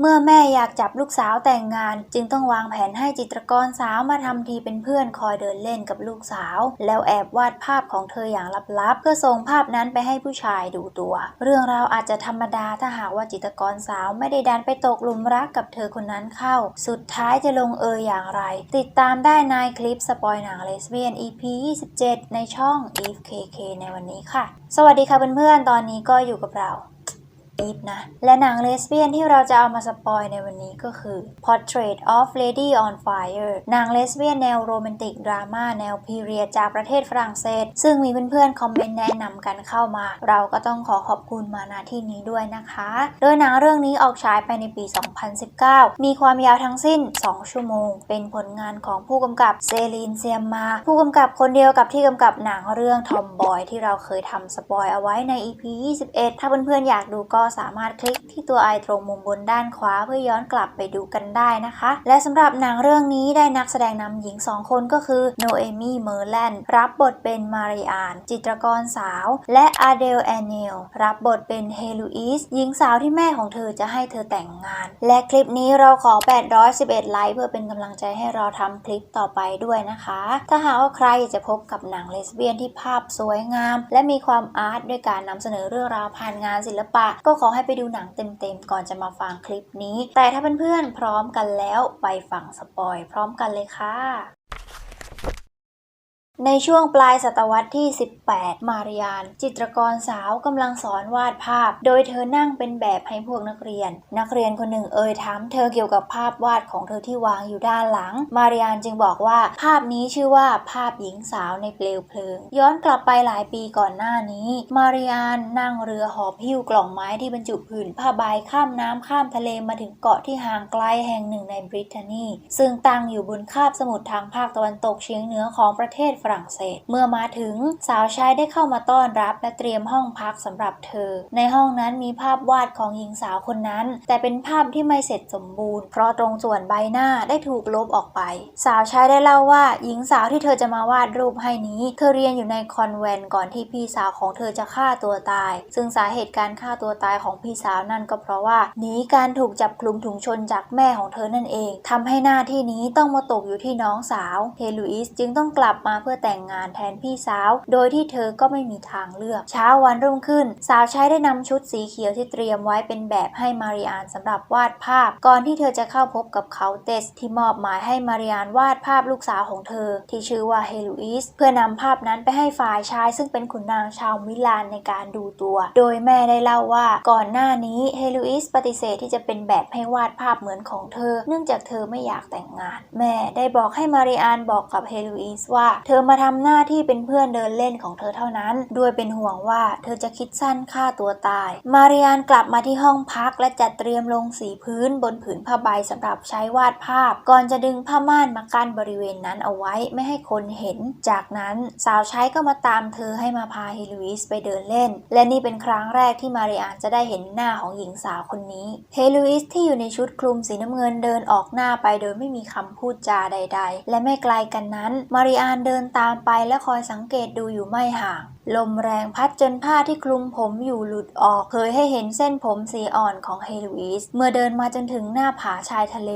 เมื่อแม่อยากจับลูกสาวแต่งงาน จึงต้องวางแผนให้จิตรกรสาวมาทำทีเป็นเพื่อนคอยเดินเล่นกับลูกสาว แล้วแอบวาดภาพของเธออย่างลับๆ เพื่อส่งภาพนั้นไปให้ผู้ชายดูตัว เรื่องราวอาจจะธรรมดาถ้าหากว่าจิตรกรสาวไม่ได้ดันไปตกหลุมรักกับเธอคนนั้นเข้า สุดท้ายจะลงเอยอย่างไร ติดตามได้ในคลิปสปอยหนังเลสเบี้ยน EP 27 ในช่อง evkk ในวันนี้ค่ะ สวัสดีค่ะเพื่อนๆตอนนี้ก็อยู่กับเรา อีฟนะ และหนังเลสเบี้ยนที่เราจะเอามาสปอยในวันนี้ก็คือ Portrait of Lady on Fire หนังเลสเบี้ยนแนวโรแมนติกดราม่าแนวพีเรียจากประเทศฝรั่งเศส ซึ่งมีเพื่อนๆ คอมเมนต์แนะนำกันเข้ามา เราก็ต้องขอขอบคุณมาณที่นี้ด้วยนะคะ โดยหนังเรื่องนี้ออกฉายไปในปี 2019 มีความยาวทั้งสิ้น 2 ชั่วโมง เป็นผลงานของผู้กำกับเซลีนเซียมมา ผู้กำกับคนเดียวกับที่กำกับหนังเรื่องทอมบอยที่เราเคยทำสปอยเอาไว้ใน EP 21 ถ้าเพื่อนๆอยากดูก็สามารถคลิกที่ตัวไอตรงมุมบนด้านขวาเพื่อย้อนกลับไปดูกันได้นะคะ และสำหรับหนังเรื่องนี้ได้นักแสดงนำหญิง 2 คนก็คือโนเอมี่เมอร์แลนด์รับบทเป็นมาริอาน จิตรกรสาว และอาเดลแอนเนลรับบทเป็นเฮลูอิสหญิงสาวที่แม่ของเธอจะให้เธอแต่งงาน และคลิปนี้เราขอ 811 ไลค์เพื่อเป็นกำลังใจให้เราทำคลิปต่อไปด้วยนะคะ ถ้าหากว่าใครอยากจะพบกับหนังเลสเบี้ยนที่ภาพสวยงาม และมีความอาร์ตด้วยการนำเสนอเรื่องราวผ่านงานศิลปะก็ขอให้ไปดูหนังเต็มๆก่อนจะมาฟังคลิปนี้ แต่ถ้าเพื่อนๆพร้อมกันแล้วไปฟังสปอยพร้อมกันเลยค่ะ ในช่วงปลายศตวรรษที่ 18 มาริยาน จิตรกรสาวกำลังสอนวาดภาพ โดยเธอนั่งเป็นแบบให้พวกนักเรียน นักเรียนคนหนึ่งเอ่ยถามเธอเกี่ยวกับภาพวาดของเธอที่วางอยู่ด้านหลัง มาริยานจึงบอกว่าภาพนี้ชื่อว่าภาพหญิงสาวในเปลวเพลิง ย้อนกลับไปหลายปีก่อนหน้านี้ มาริยานนั่งเรือหอบหิ้วกล่องไม้ที่บรรจุผืนผ้าใบข้ามน้ำข้ามทะเลมาถึงเกาะที่ห่างไกลแห่งหนึ่งในบริเตนนีซึ่งตั้งอยู่บนคาบสมุทรทางภาคตะวันตกเฉียงเหนือของประเทศฝรั่งเศส เมื่อมาถึงสาวใช้ได้เข้ามาต้อนรับ และเตรียมห้องพักสำหรับเธอ ในห้องนั้นมีภาพวาดของหญิงสาวคนนั้น แต่เป็นภาพที่ไม่เสร็จสมบูรณ์ เพราะตรงส่วนใบหน้าได้ถูกลบออกไป สาวใช้ได้เล่าว่า หญิงสาวที่เธอจะมาวาดรูปให้นี้ เธอเรียนอยู่ในคอนแวนก่อนที่พี่สาวของเธอจะฆ่าตัวตาย ซึ่งสาเหตุการฆ่าตัวตายของพี่สาวนั่นก็เพราะว่าหนีการถูกจับคลุมถุงชนจากแม่ของเธอนั่นเองทำให้หน้าที่นี้ต้องมาตกอยู่ที่น้องสาวเฮลูอิสจึงต้องกลับมาเพื่อแต่งงานแทนพี่สาว โดยที่เธอก็ไม่มีทางเลือก เช้าวันรุ่งขึ้น สาวใช้ได้นำชุดสีเขียวที่เตรียมไว้เป็นแบบให้มาริอานสำหรับวาดภาพ ก่อนที่เธอจะเข้าพบกับเขาเตสที่มอบหมายให้มาริอานวาดภาพลูกสาวของเธอ ที่ชื่อว่าเฮลูอิสเพื่อนำภาพนั้นไปให้ฝ่ายชาย ซึ่งเป็นขุนนางชาวมิลานในการดูตัว โดยแม่ได้เล่าว่าก่อนหน้านี้เฮลูอิสปฏิเสธที่จะเป็นแบบให้วาดภาพเหมือนของเธอ เนื่องจากเธอไม่อยากแต่งงาน แม่ได้บอกให้มาริอานบอกกับเฮลูอิสว่า เธอมาทำหน้าที่เป็นเพื่อนเดินเล่นของเธอเท่านั้น ด้วยเป็นห่วงว่าเธอจะคิดสั้นฆ่าตัวตาย มาริอานกลับมาที่ห้องพักและจัดเตรียมลงสีพื้นบนผืนผ้าใบสำหรับใช้วาดภาพ ก่อนจะดึงผ้าม่านมากั้นบริเวณนั้นเอาไว้ไม่ให้คนเห็น จากนั้นสาวใช้ก็มาตามเธอให้มาพาเฮลูอิสไปเดินเล่น และนี่เป็นครั้งแรกที่มาริอานจะได้เห็นหน้าของหญิงสาวคนนี้เฮลูอิสที่อยู่ในชุดคลุมสีน้ำเงินเดินออกหน้าไปโดยไม่มีคำพูดจาใด ๆ และไม่ไกลกันนั้น มาริอานเดินตามไปและคอยสังเกตดูอยู่ไม่ห่าง ลมแรงพัดจนผ้าที่คลุมผมอยู่หลุดออกเผยให้เห็นเส้นผมสีอ่อนของเฮลูอิส เมื่อเดินมาจนถึงหน้าผาชายทะเล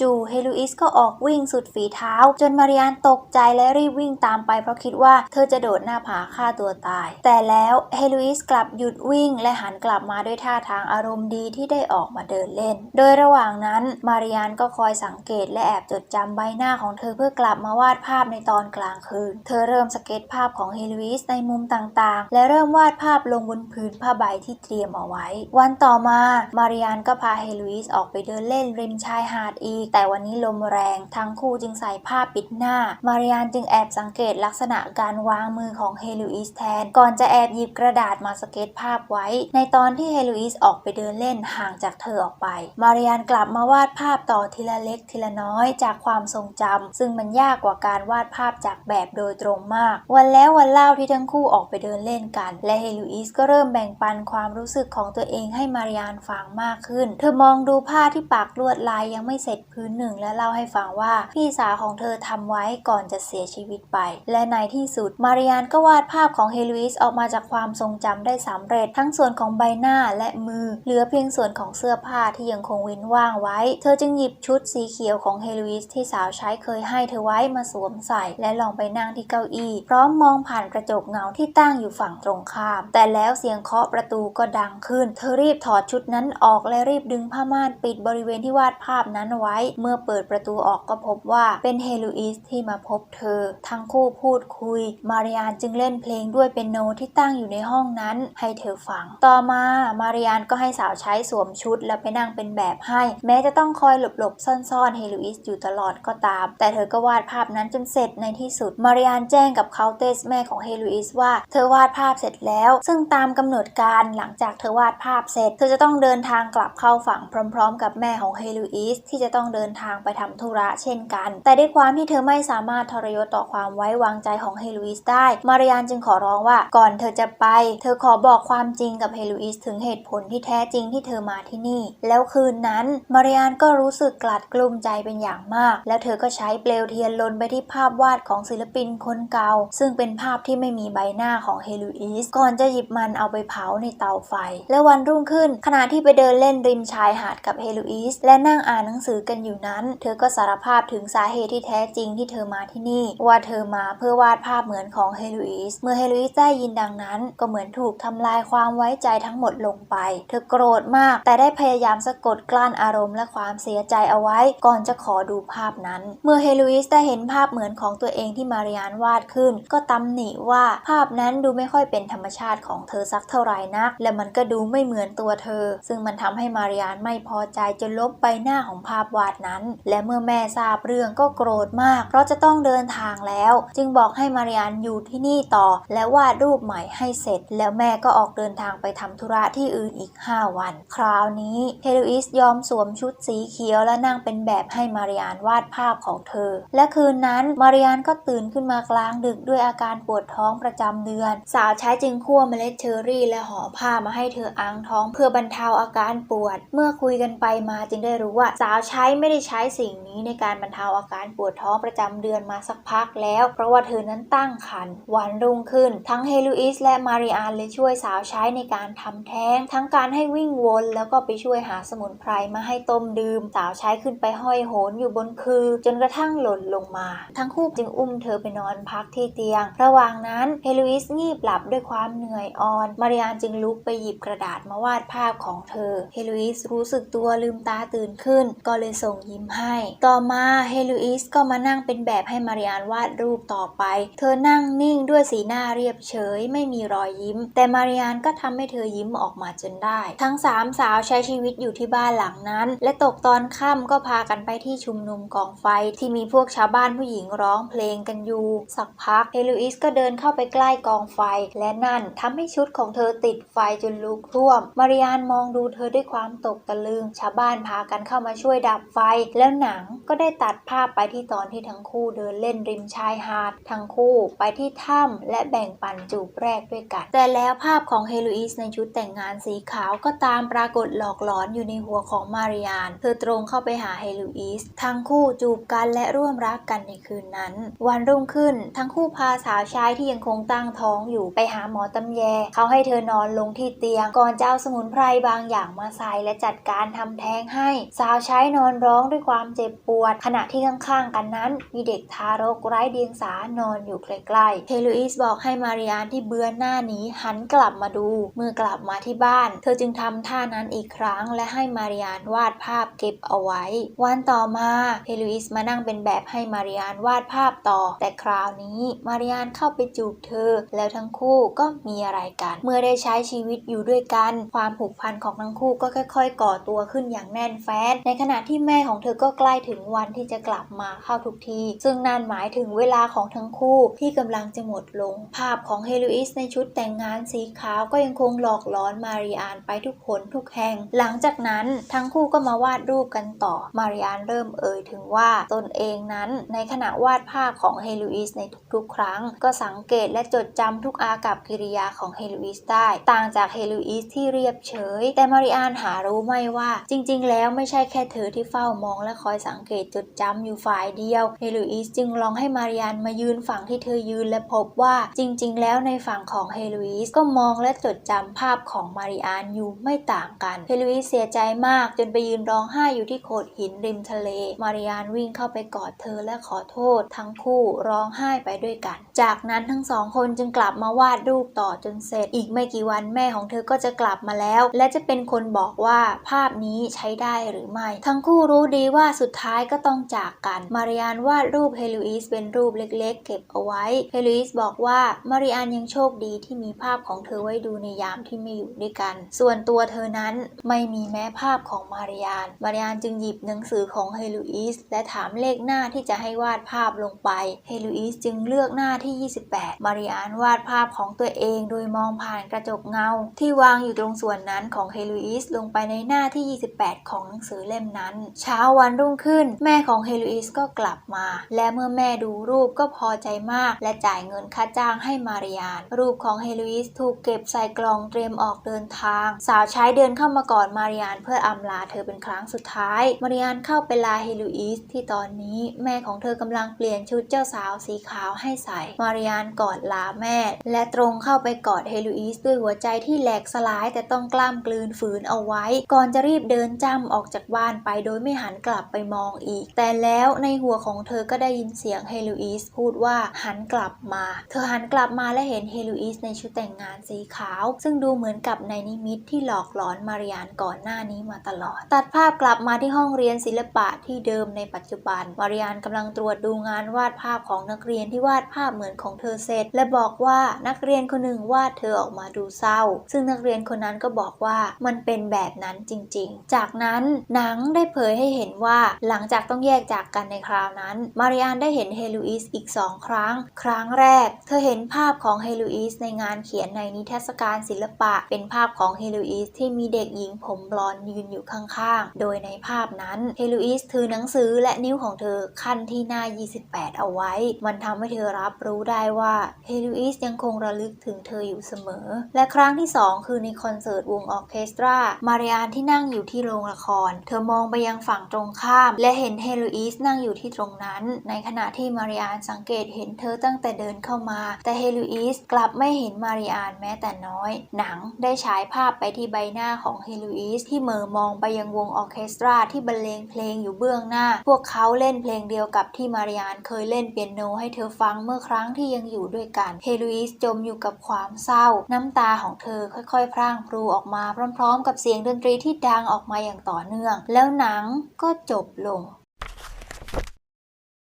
จู่ๆเฮลูอิสก็ออกวิ่งสุดฝีเท้า จนมาริอานตกใจและรีบวิ่งตามไปเพราะคิดว่าเธอจะโดดหน้าผาฆ่าตัวตาย แต่แล้วเฮลูอิสกลับหยุดวิ่งและหันกลับมาด้วยท่าทางอารมณ์ดีที่ได้ออกมาเดินเล่น โดยระหว่างนั้นมาริอานก็คอยสังเกตและแอบจดจำใบหน้าของเธอเพื่อกลับมาวาดภาพในตอนกลางคืน เธอเริ่มสเก็ตภาพของเฮลูอิสในมุมต่างๆ และเริ่มวาดภาพลงบนพื้นผ้าใบที่เตรียมเอาไว้ วันต่อมามาริอานก็พาเฮลูอิสออกไปเดินเล่นริมชายหาดอีก แต่วันนี้ลมแรงทั้งคู่จึงใส่ผ้าปิดหน้า มาริอานจึงแอบสังเกตลักษณะการวางมือของเฮลูอิสแทน ก่อนจะแอบหยิบกระดาษมาสเก็ตภาพไว้ ในตอนที่เฮลูอิสออกไปเดินเล่นห่างจากเธอออกไป มาริอานกลับมาวาดภาพต่อทีละเล็กทีละน้อยจากความทรงจำซึ่งมันยากกว่าการวาดภาพจากแบบโดยตรงมาก วันแล้ววันเล่าที่ทั้งคู่ออกอกไปเดินเล่นกัน และเฮลูอิสก็เริ่มแบ่งปันความรู้สึกของตัวเองให้มาริยานฟังมากขึ้น เธอมองดูผ้าที่ปักลวดลายยังไม่เสร็จพื้นหนึ่งและเล่าให้ฟังว่าพี่สาวของเธอทำไว้ก่อนจะเสียชีวิตไป และในที่สุดมาริยานก็วาดภาพของเฮลูอิสออกมาจากความทรงจำได้สำเร็จ ทั้งส่วนของใบหน้าและมือ เหลือเพียงส่วนของเสื้อผ้าที่ยังคงเว้นว่างไว้ เธอจึงหยิบชุดสีเขียวของเฮลูอิสที่สาวใช้เคยให้เธอไว้มาสวมใส่ และลองไปนั่งที่เก้าอี้ พร้อมมองผ่านกระจกเงาที่ตั้งอยู่ฝั่งตรงข้าม แต่แล้วเสียงเคาะประตูก็ดังขึ้น เธอรีบถอดชุดนั้นออกและรีบดึงผ้าม่านปิดบริเวณที่วาดภาพนั้นไว้ เมื่อเปิดประตูออกก็พบว่าเป็นเฮลูอิสที่มาพบเธอ ทั้งคู่พูดคุย มาริยานจึงเล่นเพลงด้วยเป็นโนที่ตั้งอยู่ในห้องนั้น ให้เธอฟัง ต่อมามาริยานก็ให้สาวใช้สวมชุดแล้วไปนั่งเป็นแบบให้ แม้จะต้องคอยหลบๆซ่อนๆเฮลูอิสอยู่ตลอดก็ตาม แต่เธอก็วาดภาพนั้นจนเสร็จในที่สุด มาริยานแจ้งกับเคาเตสแม่ของเฮลูอิสว่าเธอวาดภาพเสร็จแล้ว ซึ่งตามกำหนดการหลังจากเธอวาดภาพเสร็จ เธอจะต้องเดินทางกลับเข้าฝั่งพร้อม ๆ กับแม่ของเฮลูอิสที่จะต้องเดินทางไปทำธุระเช่นกัน แต่ด้วยความที่เธอไม่สามารถทรยศต่อความไว้วางใจของเฮลูอิสได้ มาริยานจึงขอร้องว่าก่อนเธอจะไป เธอขอบอกความจริงกับเฮลูอิสถึงเหตุผลที่แท้จริงที่เธอมาที่นี่ แล้วคืนนั้น มาริยานก็รู้สึกกลัดกลุ้มใจเป็นอย่างมาก แล้วเธอก็ใช้เปลวเทียนลนไปที่ภาพวาดของศิลปินคนเก่า ซึ่งเป็นภาพที่ไม่มีใบหน้าของเฮลูอิสก่อนจะหยิบมันเอาไปเผาในเตาไฟ และวันรุ่งขึ้น ขณะที่ไปเดินเล่นริมชายหาดกับเฮลูอิสและนั่งอ่านหนังสือกันอยู่นั้น เธอก็สารภาพถึงสาเหตุที่แท้จริงที่เธอมาที่นี่ ว่าเธอมาเพื่อวาดภาพเหมือนของเฮลูอิสเมื่อเฮลูอิสได้ยินดังนั้น ก็เหมือนถูกทำลายความไว้ใจทั้งหมดลงไป เธอโกรธมาก แต่ได้พยายามสะกดกลั้นอารมณ์และความเสียใจเอาไว้ ก่อนจะขอดูภาพนั้น เมื่อเฮลูอิสได้เห็นภาพเหมือนของตัวเองที่มาริยานวาดขึ้น ก็ตำหนิว่าภาพนั้นดูไม่ค่อยเป็นธรรมชาติของเธอสักเท่าไหร่นัก และมันก็ดูไม่เหมือนตัวเธอ ซึ่งมันทำให้มาริยานไม่พอใจจนลบใบหน้าของภาพวาดนั้น และเมื่อแม่ทราบเรื่องก็โกรธมาก เพราะจะต้องเดินทางแล้ว จึงบอกให้มาริยานอยู่ที่นี่ต่อ และวาดรูปใหม่ให้เสร็จ แล้วแม่ก็ออกเดินทางไปทำธุระที่อื่นอีก 5 วัน คราวนี้เฮลูอิสยอมสวมชุดสีเขียวและนั่งเป็นแบบให้มาริยานวาดภาพของเธอ และคืนนั้นมาริยานก็ตื่นขึ้นมากลางดึกด้วยอาการปวดท้องประจำเดือน สาวใช้จึงคั่วเมล็ดเชอร์รี่ และห่อผ้ามาให้เธออังท้องเพื่อบรรเทาอาการปวด เมื่อคุยกันไปมาจึงได้รู้ว่า สาวใช้ไม่ได้ใช้สิ่งนี้ในการบรรเทาอาการปวดท้องประจำเดือนมาสักพักแล้ว เพราะว่าเธอนั้นตั้งครรภ์วันรุ่งขึ้น ทั้งเฮลูอิสและมาริอานเลยช่วยสาวใช้ในการทำแท้ง ทั้งการให้วิ่งวนแล้วก็ไปช่วยหาสมุนไพรมาให้ต้มดื่ม สาวใช้ขึ้นไปห้อยโหนอยู่บนคือ จนกระทั่งหล่นลงมา ทั้งคู่จึงอุ้มเธอไปนอนพักที่เตียง ระหว่างนั้นเฮลูอิสงีบหลับด้วยความเหนื่อยอ่อน มาริอานจึงลุกไปหยิบกระดาษมาวาดภาพของเธอ เฮลูอิสรู้สึกตัวลืมตาตื่นขึ้น ก็เลยส่งยิ้มให้ ต่อมาเฮลูอิสก็มานั่งเป็นแบบให้มาริอานวาดรูปต่อไป เธอนั่งนิ่งด้วยสีหน้าเรียบเฉย ไม่มีรอยยิ้ม แต่มาริอานก็ทำให้เธอยิ้มออกมาจนได้ ทั้งสามสาวใช้ชีวิตอยู่ที่บ้านหลังนั้น และตกตอนค่ำก็พากันไปที่ชุมนุมกองไฟที่มีพวกชาวบ้านผู้หญิงร้องเพลงกันอยู่ สักพักเฮลูอิสก็เดินเข้าไปใกล้กองไฟ และนั่นทำให้ชุดของเธอติดไฟจนลุกท่วม มาริอานมองดูเธอด้วยความตกตะลึง ชาวบ้านพากันเข้ามาช่วยดับไฟ แล้วหนังก็ได้ตัดภาพไปที่ตอนที่ทั้งคู่เดินเล่นริมชายหาด ทั้งคู่ไปที่ถ้ำและแบ่งปันจูบแรกด้วยกัน แต่แล้วภาพของเฮลูอิสในชุดแต่งงานสีขาวก็ตามปรากฏหลอกหลอนอยู่ในหัวของมาริอานเธอตรงเข้าไปหาเฮลูอิสทั้งคู่จูบกันและร่วมรักกันในคืนนั้น วันรุ่งขึ้นทั้งคู่พาสาวใช้ที่ยังคงตั้งท้องอยู่ไปหาหมอตำแย เขาให้เธอนอนลงที่เตียง ก่อนจะเอาสมุนไพรบางอย่างมาใส่และจัดการทำแท้งให้ สาวใช้นอนร้องด้วยความเจ็บปวด ขณะที่ข้างๆกันนั้น มีเด็กทารกไร้เดียงสานอนอยู่ใกล้ๆเฮลูอิสบอกให้มาริอานที่เบือนหน้านี้หันกลับมาดู เมื่อกลับมาที่บ้าน เธอจึงทำท่านั้นอีกครั้ง และให้มาริอานวาดภาพเก็บเอาไว้ วันต่อมาเฮลูอิสมานั่งเป็นแบบให้มาริอานวาดภาพต่อ แต่คราวนี้มาริอานเข้าไปจูบเธอแล้วทั้งคู่ก็มีอะไรกัน เมื่อได้ใช้ชีวิตอยู่ด้วยกัน ความผูกพันของทั้งคู่ก็ค่อย ๆ ก่อตัวขึ้นอย่างแน่นแฟ้นในขณะที่แม่ของเธอก็ใกล้ถึงวันที่จะกลับมาเข้าทุกที ซึ่งนั่นหมายถึงเวลาของทั้งคู่ที่กำลังจะหมดลง ภาพของเฮลูอิสในชุดแต่งงานสีขาวก็ยังคงหลอกหลอนมาริอานไปทุกผลทุกแห่ง หลังจากนั้นทั้งคู่ก็มาวาดรูปกันต่อ มาริอานเริ่มเอ่ยถึงว่าตนเองนั้นในขณะวาดภาพของเฮลูอิสในทุกๆ ครั้ง ก็สังเกตและจดจำทุกอากับกิริยาของเฮลูอิสได้ ต่างจากเฮลูอิสที่เรียบเฉย แต่มาริอานหารู้ไม่ว่า จริง ๆ แล้วไม่ใช่แค่เธอที่เฝ้ามองและคอยสังเกตจดจำอยู่ฝ่ายเดียว เฮลูอิสจึงลองให้มาริอานมายืนฝั่งที่เธอยืนและพบว่าจริง ๆ แล้วในฝั่งของเฮลูอิสก็มองและจดจำภาพของมาริอานอยู่ไม่ต่างกัน เฮลูอิสเสียใจมากจนไปยืนร้องไห้อยู่ที่โขดหินริมทะเล มาริอานวิ่งเข้าไปกอดเธอและขอโทษ ทั้งคู่ร้องไห้ไปด้วยกัน จากนั้นทั้งสองคนจึงงกลับมาวาดรูปต่อจนเสร็จ อีกไม่กี่วันแม่ของเธอก็จะกลับมาแล้ว และจะเป็นคนบอกว่าภาพนี้ใช้ได้หรือไม่ ทั้งคู่รู้ดีว่าสุดท้ายก็ต้องจากกัน มาริอานวาดรูปเฮลูอิสเป็นรูปเล็กๆ เก็บเอาไว้ เฮลูอิสบอกว่ามาริอานยังโชคดีที่มีภาพของเธอไว้ดูในยามที่ไม่อยู่ด้วยกัน ส่วนตัวเธอนั้นไม่มีแม้ภาพของมาริอานมาริอานจึงหยิบหนังสือของเฮลูอิสและถามเลขหน้าที่จะให้วาดภาพลงไป เฮลูอิสจึงเลือกหน้าที่ 28 มาริอานวาดภาพของตัวเองโดยมองผ่านกระจกเงา ที่วางอยู่ตรงส่วนนั้นของเฮลูอิสลงไปในหน้าที่ 28 ของหนังสือเล่มนั้น เช้าวันรุ่งขึ้น แม่ของเฮลูอิสก็กลับมา และเมื่อแม่ดูรูปก็พอใจมาก และจ่ายเงินค่าจ้างให้มาริอาน รูปของเฮลูอิสถูกเก็บใส่กล่องเตรียมออกเดินทาง สาวใช้เดินเข้ามากอดมาริอานเพื่ออำลาเธอเป็นครั้งสุดท้าย มาริอานเข้าไปลาเฮลูอิสที่ตอนนี้ แม่ของเธอกำลังเปลี่ยนชุดเจ้าสาวสีขาวให้ใส่ มาริอานกอดลาแม่ และตรงเข้าไปกอดเฮลูอิสด้วยหัวใจที่แหลกสลายแต่ต้องกล้ามกลืนฝืนเอาไว้ ก่อนจะรีบเดินจ้ำออกจากบ้านไปโดยไม่หันกลับไปมองอีก แต่แล้วในหัวของเธอก็ได้ยินเสียงเฮลูอิสพูดว่าหันกลับมา เธอหันกลับมาและเห็นเฮลูอิสในชุดแต่งงานสีขาว ซึ่งดูเหมือนกับในนิมิตที่หลอกหลอนมาริอานก่อนหน้านี้มาตลอด ตัดภาพกลับมาที่ห้องเรียนศิลปะที่เดิมในปัจจุบัน มาริอานกำลังตรวจดูงานวาดภาพของนักเรียนที่วาดภาพเหมือนของเธอเสร็จ และบอกอกว่านักเรียนคนหนึ่งวาดเธอออกมาดูเศร้า ซึ่งนักเรียนคนนั้นก็บอกว่ามันเป็นแบบนั้นจริงๆ จากนั้นหนังได้เผยให้เห็นว่าหลังจากต้องแยกจากกันในคราวนั้น มาริอานได้เห็นเฮลูอิสอีกสองครั้ง ครั้งแรก เธอเห็นภาพของเฮลูอิสในงานเขียนในนิทรรศการศิลปะ เป็นภาพของเฮลูอิสที่มีเด็กหญิงผมบลอนด์ยืนอยู่ข้างๆ โดยในภาพนั้นเฮลูอิสถือหนังสือและนิ้วของเธอขั้นที่หน้า 28 เอาไว้ มันทำให้เธอรับรู้ได้ว่าเฮลูอิสยังคงระลึกถึงเธออยู่เสมอ และครั้งที่ 2 คือในคอนเสิร์ตวงออเคสตรา มาริอานที่นั่งอยู่ที่โรงละคร เธอมองไปยังฝั่งตรงข้าม และเห็นเฮลูอิสนั่งอยู่ที่ตรงนั้น ในขณะที่มาริอานสังเกตเห็นเธอตั้งแต่เดินเข้ามา แต่เฮลูอิสกลับไม่เห็นมาริอานแม้แต่น้อย หนังได้ฉายภาพไปที่ใบหน้าของเฮลูอิสที่เมอมองไปยังวงออเคสตราที่บรรเลงเพลงอยู่เบื้องหน้า พวกเขาเล่นเพลงเดียวกับที่มาริอานเคยเล่นเปียโนให้เธอฟังเมื่อครั้งที่ยังอยู่ด้วยกันเฮลูอิสจมอยู่กับความเศร้า น้ำตาของเธอค่อยๆ พร่างพรูออกมาพร้อม ๆ กับเสียงดนตรีที่ดังออกมาอย่างต่อเนื่อง แล้วหนังก็จบลง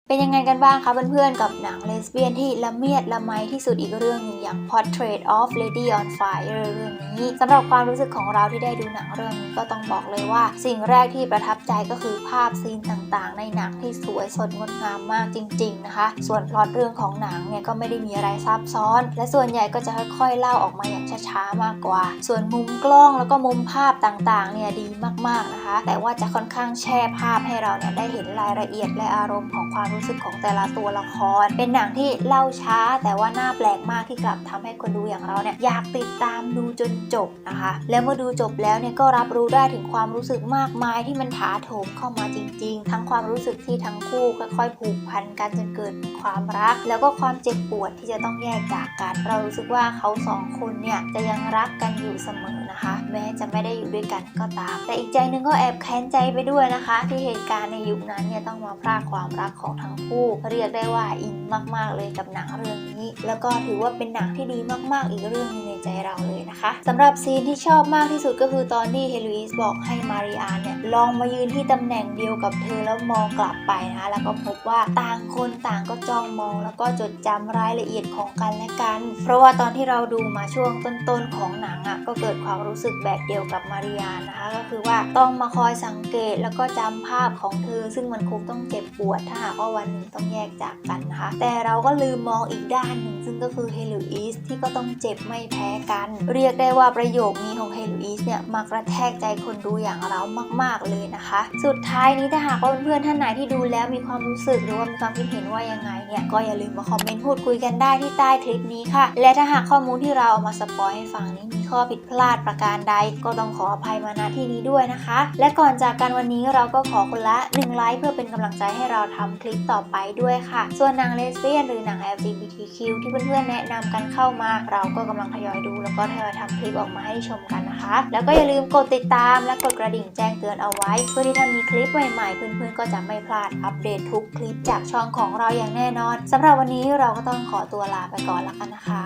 เป็นยังไงกันบ้างคะเพื่อนๆ กับหนังเลสเบี้ยนที่ละเมียดละไมที่สุดอีกเรื่องหนึ่งอย่าง Portrait of Lady on Fire เรื่องนี้สำหรับความรู้สึกของเราที่ได้ดูหนังเรื่องนี้ก็ต้องบอกเลยว่า สิ่งแรกที่ประทับใจก็คือภาพซีนต่างๆ ในหนังที่สวยสดงดงามมากจริง ๆ นะคะ ส่วนพล็อตเรื่องของหนังเนี่ยก็ไม่ได้มีอะไรซับซ้อน และส่วนใหญ่ก็จะค่อยๆเล่าออกมาอย่างช้าๆมากกว่า ส่วนมุมกล้องแล้วก็มุมภาพต่างๆเนี่ยดีมากๆนะคะ แต่ว่าจะค่อนข้างแช่ภาพให้เราเนี่ยได้เห็นรายละเอียดและอารมณ์ของความรู้สึกของแต่ละตัวละคร เป็นหนังที่เล่าช้า แต่ว่าน่าแปลกมากที่กลับทำให้คนดูอย่างเราเนี่ยอยากติดตามดูจนจบนะคะ แล้วเมื่อดูจบแล้วเนี่ยก็รับรู้ได้ถึงความรู้สึกมากมายที่มันถาโถมเข้ามาจริง ๆ ทั้งความรู้สึกที่ทั้งคู่ค่อยๆผูกพันกันจนเกิดความรัก แล้วก็ความเจ็บปวดที่จะต้องแยกจากกัน เรารู้สึกว่าเขาสองคนเนี่ยจะยังรักกันอยู่เสมอนะคะ แม้จะไม่ได้อยู่ด้วยกันก็ตาม แต่อีกใจนึงก็แอบแค้นใจไปด้วยนะคะ ที่เหตุการณ์ในยุคนั้นเนี่ยต้องมาพรากความรักของทั้งคู่ เรียกได้ว่าอินมาก ๆ เลยกับหนังเรื่องนี้ แล้วก็ถือว่าเป็นหนังที่ดีมาก ๆ อีกเรื่องหนึง ใจเราเลยนะคะสำหรับซีนที่ชอบมากที่สุดก็คือตอนที่เฮลูอิสบอกให้มาริอานเนี่ยลองมายืนที่ตำแหน่งเดียวกับเธอแล้วมองกลับไปนะคะแล้วก็พบว่าต่างคนต่างก็จ้องมอง แล้วก็จดจำรายละเอียดของกันและกัน เพราะว่าตอนที่เราดูมาช่วงต้นๆของหนังอะก็เกิดความรู้สึกแบบเดียวกับมาริอานนะคะก็คือว่าต้องมาคอยสังเกตแล้วก็จำภาพของเธอ ซึ่งมันคงต้องเจ็บปวดถ้าหากว่าวันหนึ่งต้องแยกจากกันนะคะแต่เราก็ลืมมองอีกด้านหนึ่งซึ่งก็คือเฮลูอิสที่ก็ต้องเจ็บไม่แพ้กัน เรียกได้ว่าประโยคนี้ของเฮลูอีสเนี่ยมากระแทกใจคนดูอย่างเรามาก ๆเลยนะคะ สุดท้ายนี้ถ้าหากว่าเพื่อนๆท่านไหนที่ดูแล้วมีความรู้สึกหรือว่ามีความคิดเห็นว่ายังไงเนี่ยก็อย่าลืมมาคอมเมนต์พูดคุยกันได้ที่ใต้คลิปนี้ค่ะ และถ้าหากข้อมูลที่เราเอามาสปอยให้ฟังนี้มี ข้อผิดพลาดประการใด ก็ต้องขออภัยมาณที่นี้ด้วยนะคะ และก่อนจากกันวันนี้เราก็ขอคนละ 1 ไลค์เพื่อเป็นกำลังใจให้เราทำคลิปต่อไปด้วยค่ะ ส่วนนังเลสเบี้ยนหรือหนัง LGBTQ ที่เพื่อนๆแนะนำกันเข้ามา เราก็กำลังทยอยดู แล้วก็ทยอยทำคลิปออกมาให้ชมกันนะคะ แล้วก็อย่าลืมกดติดตามและกดกระดิ่งแจ้งเตือนเอาไว้ เพื่อที่ถ้ามีคลิปใหม่ๆ เพื่อนๆก็จะไม่พลาดอัปเดตทุกคลิปจากช่องของเราอย่างแน่นอนสำหรับวันนี้เราก็ต้องขอตัวลาไปก่อนละกันนะคะ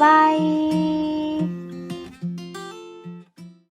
Bye.